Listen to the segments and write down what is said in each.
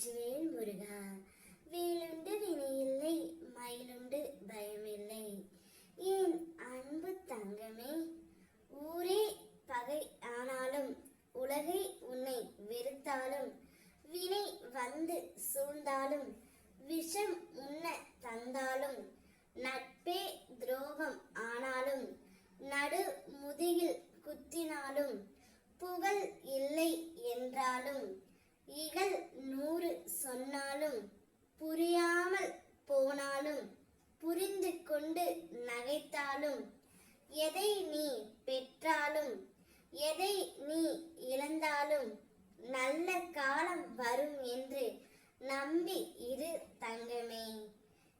வெற்றிவேல் முருகா. வேலுண்டு வினையில்லை மயிலுண்டு பயமில்லை. ஏன் அன்பு தங்கமே? ஊரே பகை ஆனாலும் உலகை உன்னை வெறுத்தாலும் வினை வந்து சூழ்ந்தாலும் விஷம் உண்ண தந்தாலும் நட்பே துரோகம் ஆனாலும் நடு முதுகில் குத்தினாலும் புகழ் இல்லை கொண்டு நகைத்தாலும் எதை நீ பெற்றாலும் எதை நீ இழந்தாலும் நல்ல காலம் வரும் என்று நம்பி இரு தங்கமே.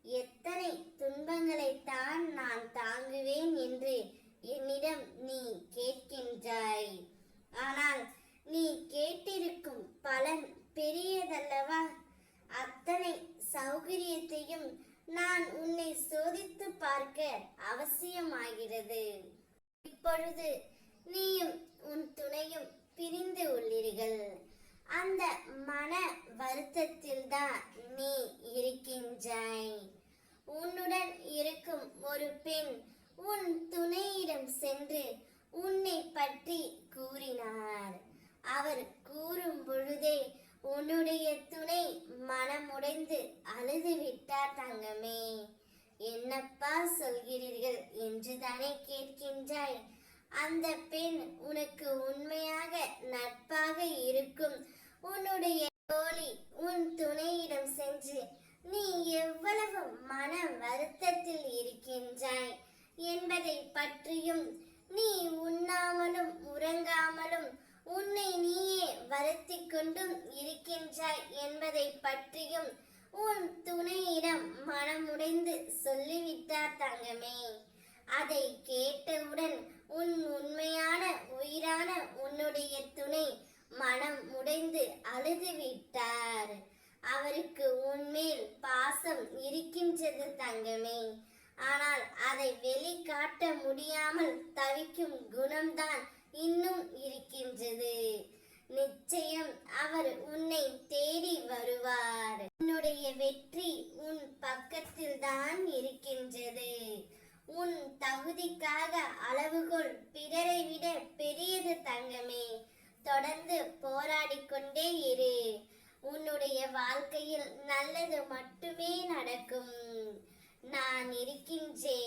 எத்தனை துன்பங்களைத்தான் நான் தாங்குவேன் என்று என்னிடம் நீ கேட்கின்றாய். ஆனால் நீ கேட்டிருக்கும் பலன் பெரியதல்லவா? அத்தனை சௌகரியத்தையும் நான் உன்னை சோதித்து பார்க்க அவசியமாகிறது. இப்பொழுது நீயும் உன் துணையும் பிரிந்து உள்ளீர்கள். அந்த மன வருத்தத்தில் தான் நீ இருக்கின்றாய். உன்னுடன் இருக்கும் ஒரு பெண் உன் துணையிடம் சென்று உன்னை பற்றி கூறினார். அவர் கூறும் பொழுதே உன்னுடைய துணை உடைந்து அழுது விட்டார் தங்கமே. என்னப்பா சொல்கிறீர்கள்? என்று தானே கேட்கின்றாய். அந்த பெண் உனக்கு உண்மையாக நட்பாக இருக்கும். உன்னுடைய தோழி உன் துணையிடம் சென்று நீ எவ்வளவு மன வருத்தத்தில் இருக்கின்றாய் என்பதை பற்றியும் நீ உண்ணாமலும் உறங்காமலும் உன்னை நீயே வருத்தி கொண்டும் இருக்கின்றாய் என்பதை பற்றியும் உன் துணையிடம் மனமுடைந்து சொல்லிவிட்டார் தங்கமே. அதை கேட்டவுடன் உன் உண்மையான உயிரான உன்னுடைய துணை மனம் உடைந்து அழுது விட்டார் அவருக்கு உன்மேல் பாசம் இருக்கின்றது தங்கமே. ஆனால் அதை வெளிக்காட்ட முடியாமல் தவிக்கும் குணம்தான் இன்னும் இருக்கின்றது. நிச்சயம் அவர் உன்னை தேடி வருவார். உன்னுடைய வெற்றி உன் பக்கத்தில் தான் இருக்கின்றது. உன் தகுதிக்காக அளவுகோல் பிறரை விட பெரியது தங்கமே. தொடர்ந்து போராடிக் கொண்டே இரு. உன்னுடைய வாழ்க்கையில் நல்லது மட்டுமே நடக்கும். நான் இருக்கின்றேன்.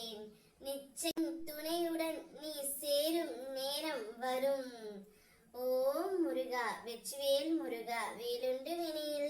വെച്ചുവേൽ മുരുക. വേലുണ്ട് വിനിയിൽ